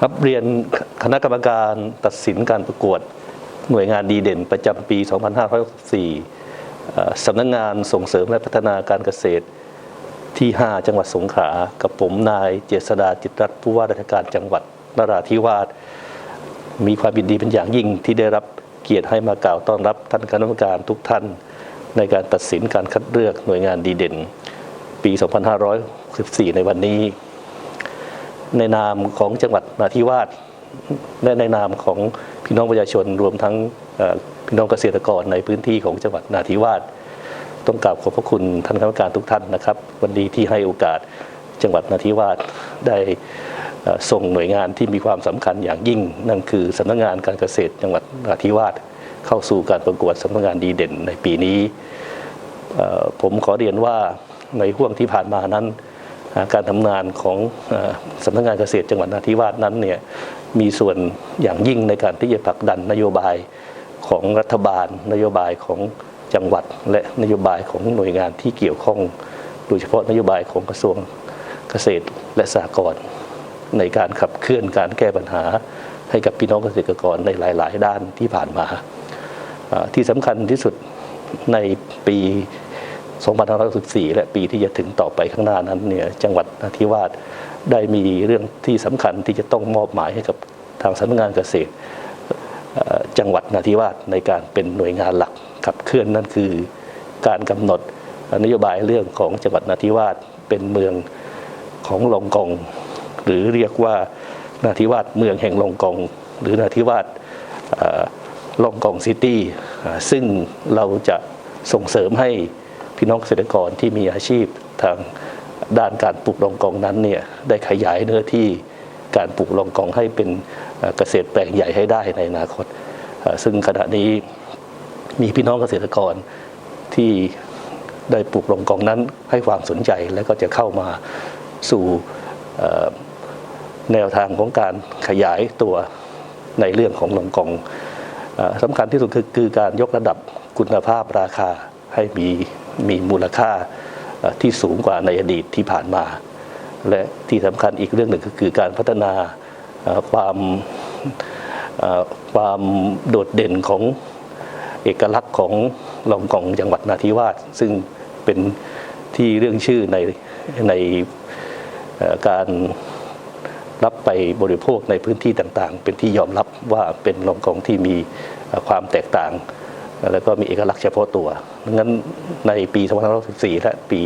ครับเรียนคณะกรรมการตัดสินการประกวดหน่วยงานดีเด่นประจำปี 2564สำนักงงานส่งเสริมและพัฒนาการเกษตรที่ 5 จังหวัดสงขลา กับผมนายเจษดาจิตรรัตน์ผู้ว่าราชการจังหวัดนราธิวาส มีความยินดีเป็นอย่างยิ่งที่ได้รับเกียรติให้มากล่าวต้อนรับท่านคณะกรรมการทุกท่าน ในการตัดสินการคัดเลือกหน่วยงานดีเด่น ปี 2564 ในวันนี้ ในนามของจังหวัดนาทิวาสและในนามของพี่น้องประชาชนรวมทั้งพี่น้องเกษตรกรในพื้นที่ของจังหวัดนาทิวาสต้องกราบขอบพระคุณท่านคณะกรรมการทุกท่านนะครับ วันนี้ที่ให้โอกาสจังหวัดนาทิวาสได้ส่งหน่วยงานที่มีความสำคัญอย่างยิ่ง นั่นคือสำนักงานการเกษตรจังหวัดนาทิวาสเข้าสู่การประกวดสำนักงานดีเด่นในปีนี้ผมขอเรียนว่าในห่วงที่ผ่านมานั้น การทำงานของอ่อสำนักงานเกษตรจังหวัดนราธิวาสนั้นเนี่ยมีส่วนอย่างยิ่งในการที่จะผลักดันนโยบายของรัฐบาล นโยบายของจังหวัด และนโยบายของหน่วยงานที่เกี่ยวข้อง โดยเฉพาะนโยบายของกระทรวงเกษตรและสหกรณ์ในการขับเคลื่อนการแก้ปัญหาให้กับพี่น้องเกษตรกรในหลาย ๆ ด้านที่ผ่านมา ที่สำคัญที่สุดในปี 2564 และปีที่จะถึงต่อไปข้างหน้านั้นเนี่ยจังหวัดนราธิวาสได้มีเรื่องที่สำคัญที่จะต้องมอบหมายให้กับทางสำนักงานเกษตรจังหวัดนราธิวาสในการเป็นหน่วยงานหลักขับเคลื่อนนั่นคือการกำหนดนโยบายเรื่องของจังหวัดนราธิวาสเป็นเมืองของลงกอง หรือเรียกว่านาทิวาสเมืองแห่งลงกอง หรือนาทิวาสลงกองซิตี้ซึ่งเราจะส่งเสริมให้ พี่น้องเกษตรกรที่มีอาชีพทางด้านการปลูกลองกองนั้นเนี่ยได้ขยายเนื้อที่การปลูกลองกองให้เป็นเกษตรแปลงใหญ่ให้ได้ในอนาคต ซึ่งขณะนี้มีพี่น้องเกษตรกรที่ได้ปลูกลองกองนั้นให้ความสนใจและก็จะเข้ามาสู่แนวทางของการขยายตัวในเรื่องของลงกองสำคัญที่สุดคือการยกระดับคุณภาพราคาให้มี มีมูลค่าที่สูงกว่าในอดีตที่ผ่านมา และที่สำคัญอีกเรื่องหนึ่งก็คือการพัฒนาความความโดดเด่นของเอกลักษณ์ของลองกองจังหวัดนาทิวาสซึ่งเป็นที่เรื่องชื่อในในการรับไปบริโภคในพื้นที่ต่างๆ เป็นที่ยอมรับว่าเป็นรองกองที่มีความแตกต่าง แล้วก็มีเอกลักษณ์เฉพาะตัวดังนั้นในปี2564และปี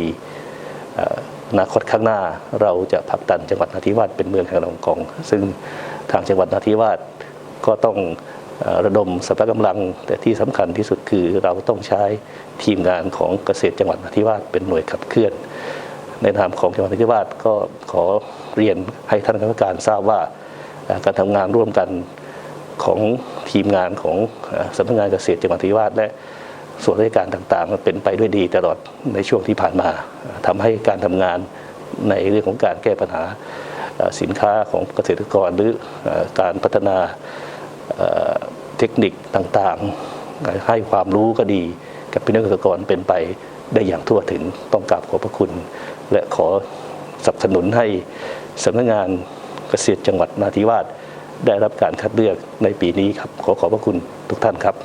อนาคตข้างหน้าเราจะผลักดันจังหวัดนาทิวาสเป็นเมืองแห่งรองกอง ซึ่งทางจังหวัดนาทิวาสก็ต้องระดมสรรพกำลัง แต่ที่สำคัญที่สุดคือเราต้องใช้ทีมงานของเกษตรจังหวัดนาทิวาสเป็นหน่วยขับเคลื่อน ในนามของจังหวัดนาธิวาสก็ขอเรียนให้ท่านคณะกรรมการทราบว่าการทำงานร่วมกัน ของทีมงานของสำนักงานเกษตรจังหวัดธิวาสและส่วนราชการต่างๆ เป็นไปด้วยดีตลอดในช่วงที่ผ่านมาทำให้การทำงานในเรื่องของการแก้ปัญหาสินค้าของเกษตรกรหรือการพัฒนาเอ่อเทคนิคต่างๆ ให้ความรู้ก็ดี กับพี่น้องเกษตรกรเป็นไปได้อย่างทั่วถึงต้องกราบขอบพระคุณ และขอสนับสนุนให้สำนักงานเกษตรจังหวัดนาทิวาส ได้รับการคัดเลือกในปีนี้ครับขอขอบพระคุณทุกท่านครับ